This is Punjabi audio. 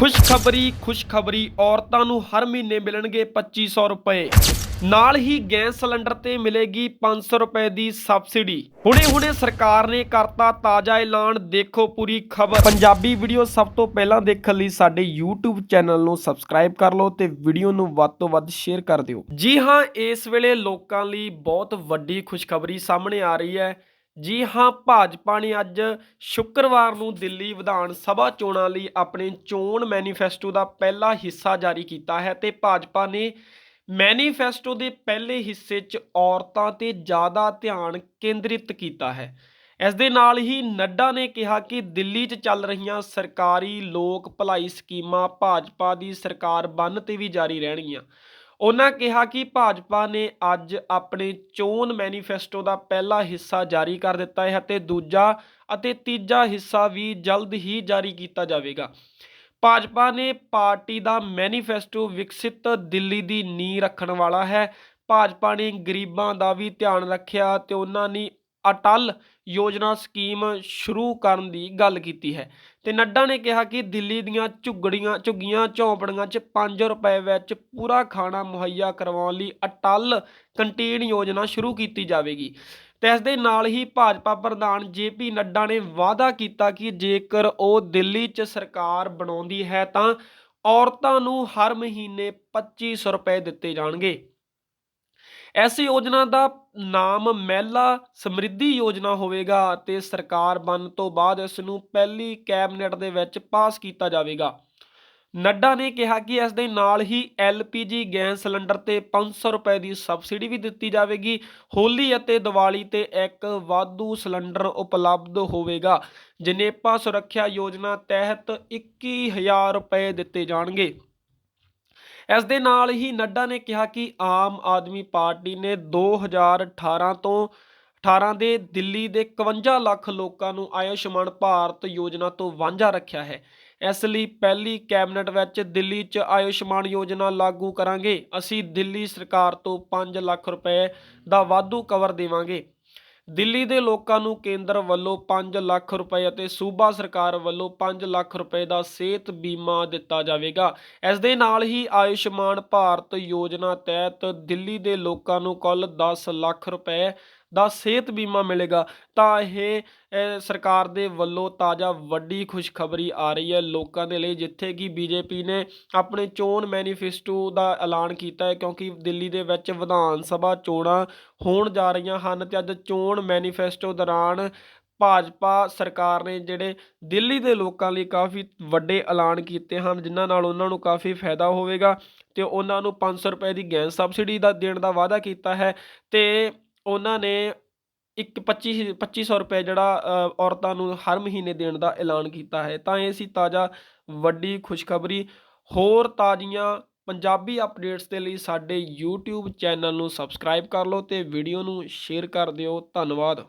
ਖੁਸ਼ਖਬਰੀ ਖੁਸ਼ਖਬਰੀ, ਔਰਤਾਂ ਨੂੰ ਹਰ ਮਹੀਨੇ ਮਿਲਣਗੇ 2500 ਰੁਪਏ। ਨਾਲ ਹੀ ਗੈਸ ਸਿਲੰਡਰ ਤੇ ਮਿਲੇਗੀ 500 ਰੁਪਏ ਦੀ ਸਬਸਿਡੀ। ਹੁਣੇ-ਹੁਣੇ ਸਰਕਾਰ ਨੇ ਕਰਤਾ ਤਾਜ਼ਾ ਐਲਾਨ। ਦੇਖੋ ਪੂਰੀ ਖਬਰ। ਪੰਜਾਬੀ ਵੀਡੀਓ ਸਭ ਤੋਂ ਪਹਿਲਾਂ ਦੇਖਣ ਲਈ ਸਾਡੇ YouTube ਚੈਨਲ ਨੂੰ ਸਬਸਕ੍ਰਾਈਬ ਕਰ ਲਓ ਤੇ ਵੀਡੀਓ ਨੂੰ ਵੱਧ ਤੋਂ ਵੱਧ ਸ਼ੇਅਰ ਕਰ ਦਿਓ। ਜੀ ਹਾਂ, ਇਸ ਵੇਲੇ ਲੋਕਾਂ ਲਈ ਬਹੁਤ ਵੱਡੀ ਖੁਸ਼ਖਬਰੀ ਸਾਹਮਣੇ ਆ ਰਹੀ ਹੈ। ਜੀ ਹਾਂ, ਭਾਜਪਾ ਨੇ ਅੱਜ ਸ਼ੁੱਕਰਵਾਰ ਨੂੰ ਦਿੱਲੀ ਵਿਧਾਨ ਸਭਾ ਚੋਣਾਂ ਲਈ ਆਪਣੇ ਚੋਣ ਮੈਨੀਫੈਸਟੋ ਦਾ ਪਹਿਲਾ ਹਿੱਸਾ ਜਾਰੀ ਕੀਤਾ ਹੈ ਤੇ ਭਾਜਪਾ ਨੇ ਮੈਨੀਫੈਸਟੋ ਦੇ ਪਹਿਲੇ ਹਿੱਸੇ 'ਚ ਔਰਤਾਂ ਤੇ ਜ਼ਿਆਦਾ ਧਿਆਨ ਕੇਂਦਰਿਤ ਕੀਤਾ ਹੈ। ਇਸ ਦੇ ਨਾਲ ਹੀ ਨੱਡਾ ਨੇ ਕਿਹਾ ਕਿ ਦਿੱਲੀ 'ਚ ਚੱਲ ਰਹੀਆਂ ਸਰਕਾਰੀ ਲੋਕ ਭਲਾਈ ਸਕੀਮਾਂ ਭਾਜਪਾ ਦੀ ਸਰਕਾਰ ਬੰਨ ਤੇ ਵੀ ਜਾਰੀ ਰਹਿਣਗੀਆਂ। ਉਹਨਾਂ ਕਿਹਾ ਕਿ ਭਾਜਪਾ ਨੇ ਅੱਜ ਆਪਣੇ ਚੋਣ ਮੈਨੀਫੈਸਟੋ ਦਾ ਪਹਿਲਾ ਹਿੱਸਾ ਜਾਰੀ ਕਰ ਦਿੱਤਾ ਹੈ ਅਤੇ ਦੂਜਾ ਅਤੇ ਤੀਜਾ ਹਿੱਸਾ ਵੀ ਜਲਦ ਹੀ ਜਾਰੀ ਕੀਤਾ ਜਾਵੇਗਾ। ਭਾਜਪਾ ਨੇ ਪਾਰਟੀ ਦਾ ਮੈਨੀਫੈਸਟੋ ਵਿਕਸਿਤ ਦਿੱਲੀ ਦੀ ਨੀਂਹ ਰੱਖਣ ਵਾਲਾ ਹੈ। ਭਾਜਪਾ ਨੇ ਗਰੀਬਾਂ ਦਾ ਵੀ ਧਿਆਨ ਰੱਖਿਆ ਤੇ ਉਹਨਾਂ ਨੇ ਅਟਲ ਯੋਜਨਾ ਸਕੀਮ ਸ਼ੁਰੂ ਕਰਨ ਦੀ ਗੱਲ ਕੀਤੀ ਹੈ। ਤੇ ਨੱਡਾ ਨੇ ਕਿਹਾ ਕਿ ਦਿੱਲੀ ਦੀਆਂ ਝੁੱਗੜੀਆਂ, ਝੁੱਗੀਆਂ, ਝੌਂਪੜੀਆਂ 'ਚ 5 ਰੁਪਏ ਵਿੱਚ ਪੂਰਾ ਖਾਣਾ ਮੁਹੱਈਆ ਕਰਵਾਉਣ ਲਈ ਅਟਲ ਕੰਟੀਨ ਯੋਜਨਾ ਸ਼ੁਰੂ ਕੀਤੀ ਜਾਵੇਗੀ। ਤੇ ਇਸ ਦੇ ਨਾਲ ਹੀ ਭਾਜਪਾ ਪ੍ਰਧਾਨ ਜੇਪੀ ਨੱਡਾ ਨੇ ਵਾਅਦਾ ਕੀਤਾ ਕਿ ਜੇਕਰ ਉਹ ਦਿੱਲੀ 'ਚ ਸਰਕਾਰ ਬਣਾਉਂਦੀ ਹੈ ਤਾਂ ਔਰਤਾਂ ਨੂੰ ਹਰ ਮਹੀਨੇ 2500 ਰੁਪਏ ਦਿੱਤੇ ਜਾਣਗੇ। ਇਸ ਯੋਜਨਾ ਦਾ ਨਾਮ ਮਹਿਲਾ ਸਮਰਿੱਧੀ ਯੋਜਨਾ ਹੋਵੇਗਾ ਤੇ ਸਰਕਾਰ ਬਣਨ ਤੋਂ ਬਾਅਦ ਇਸ ਨੂੰ ਪਹਿਲੀ ਕੈਬਨਿਟ ਦੇ ਵਿੱਚ ਪਾਸ ਕੀਤਾ ਜਾਵੇਗਾ। ਨੱਡਾ ਨੇ ਕਿਹਾ ਕਿ ਇਸ ਦੇ ਨਾਲ ਹੀ ਐਲਪੀਜੀ ਗੈਸ ਸਿਲੰਡਰ ਤੇ 500 ਰੁਪਏ ਦੀ ਸਬਸਿਡੀ ਵੀ ਦਿੱਤੀ ਜਾਵੇਗੀ। ਹੋਲੀ ਅਤੇ ਦੀਵਾਲੀ ਤੇ ਇੱਕ ਵਾਧੂ ਸਿਲੰਡਰ ਉਪਲਬਧ ਹੋਵੇਗਾ, ਜਨੇਪਾ ਸੁਰੱਖਿਆ ਯੋਜਨਾ ਤਹਿਤ 21000 ਰੁਪਏ ਦਿੱਤੇ ਜਾਣਗੇ। ਇਸ ਦੇ ਨਾਲ ਹੀ ਨੱਡਾ ਨੇ ਕਿਹਾ ਕਿ ਆਮ ਆਦਮੀ ਪਾਰਟੀ ਨੇ 2018 ਤੋਂ 18 ਦੇ ਦਿੱਲੀ ਦੇ 51 ਲੱਖ ਲੋਕਾਂ ਨੂੰ ਆਯੁਸ਼ਮਾਨ ਭਾਰਤ ਯੋਜਨਾ ਤੋਂ ਵਾਂਝਾ ਰੱਖਿਆ ਹੈ। ਇਸ ਲਈ ਪਹਿਲੀ ਕੈਬਨਿਟ ਵਿੱਚ ਦਿੱਲੀ 'ਚ ਆਯੁਸ਼ਮਾਨ ਯੋਜਨਾ ਲਾਗੂ ਕਰਾਂਗੇ। ਅਸੀਂ ਦਿੱਲੀ ਸਰਕਾਰ ਤੋਂ 5 ਲੱਖ ਰੁਪਏ ਦਾ ਵਾਧੂ ਕਵਰ ਦੇਵਾਂਗੇ। ਦਿੱਲੀ ਦੇ ਲੋਕਾਂ ਨੂੰ ਕੇਂਦਰ ਵੱਲੋਂ 5 ਲੱਖ ਰੁਪਏ ਅਤੇ ਸੂਬਾ ਸਰਕਾਰ ਵੱਲੋਂ 5 ਲੱਖ ਰੁਪਏ ਦਾ ਸਿਹਤ ਬੀਮਾ ਦਿੱਤਾ ਜਾਵੇਗਾ। ਇਸ ਦੇ ਨਾਲ ਹੀ ਆਯੁਸ਼ਮਾਨ ਭਾਰਤ ਯੋਜਨਾ ਤਹਿਤ ਦਿੱਲੀ ਦੇ ਲੋਕਾਂ ਨੂੰ ਕੁੱਲ 10 ਲੱਖ ਰੁਪਏ ਦਾ ਸਿਹਤ ਬੀਮਾ ਮਿਲੇਗਾ, ਤਾਂ ਇਹ ਸਰਕਾਰ ਦੇ ਵੱਲੋਂ ਤਾਜ਼ਾ ਵੱਡੀ ਖੁਸ਼ਖਬਰੀ ਆ ਰਹੀ ਹੈ ਲੋਕਾਂ ਦੇ ਲਈ, ਜਿੱਥੇ ਕਿ ਬੀਜੇਪੀ ਨੇ ਆਪਣੇ ਚੋਣ ਮੈਨੀਫੈਸਟੋ ਦਾ ਐਲਾਨ ਕੀਤਾ ਹੈ, ਕਿਉਂਕਿ ਦਿੱਲੀ ਦੇ ਵਿੱਚ ਵਿਧਾਨ ਸਭਾ ਚੋਣਾਂ ਹੋਣ ਜਾ ਰਹੀਆਂ ਹਨ ਤੇ ਅੱਜ ਚੋਣ ਮੈਨੀਫੈਸਟੋ ਦੌਰਾਨ ਭਾਜਪਾ ਸਰਕਾਰ ਨੇ ਜਿਹੜੇ ਦਿੱਲੀ ਦੇ ਲੋਕਾਂ ਲਈ ਕਾਫੀ ਵੱਡੇ ਐਲਾਨ ਕੀਤੇ ਹਨ, ਜਿਨ੍ਹਾਂ ਨਾਲ ਉਹਨਾਂ ਨੂੰ ਕਾਫੀ ਫਾਇਦਾ ਹੋਵੇਗਾ ਤੇ ਉਹਨਾਂ ਨੂੰ 500 ਰੁਪਏ ਦੀ ਗੈਸ ਸਬਸਿਡੀ ਦਾ ਦੇਣ ਦਾ ਵਾਅਦਾ ਕੀਤਾ ਹੈ ਤੇ ਉਹਨਾਂ ਨੇ ਇੱਕ 25 2500 ਰੁਪਏ ਜਿਹੜਾ ਔਰਤਾਂ ਨੂੰ ਹਰ ਮਹੀਨੇ ਦੇਣ ਦਾ ਐਲਾਨ ਕੀਤਾ ਹੈ। ਤਾਂ ਇਹ ਸੀ ਤਾਜ਼ਾ, ਵੱਡੀ ਖੁਸ਼ਖਬਰੀ। ਹੋਰ ਤਾਜ਼ੀਆਂ ਪੰਜਾਬੀ ਅਪਡੇਟਸ ਦੇ ਲਈ ਸਾਡੇ YouTube ਚੈਨਲ ਨੂੰ ਸਬਸਕ੍ਰਾਈਬ ਕਰ ਲਓ ਤੇ ਵੀਡੀਓ ਨੂੰ ਸ਼ੇਅਰ ਕਰ ਦਿਓ। ਧੰਨਵਾਦ।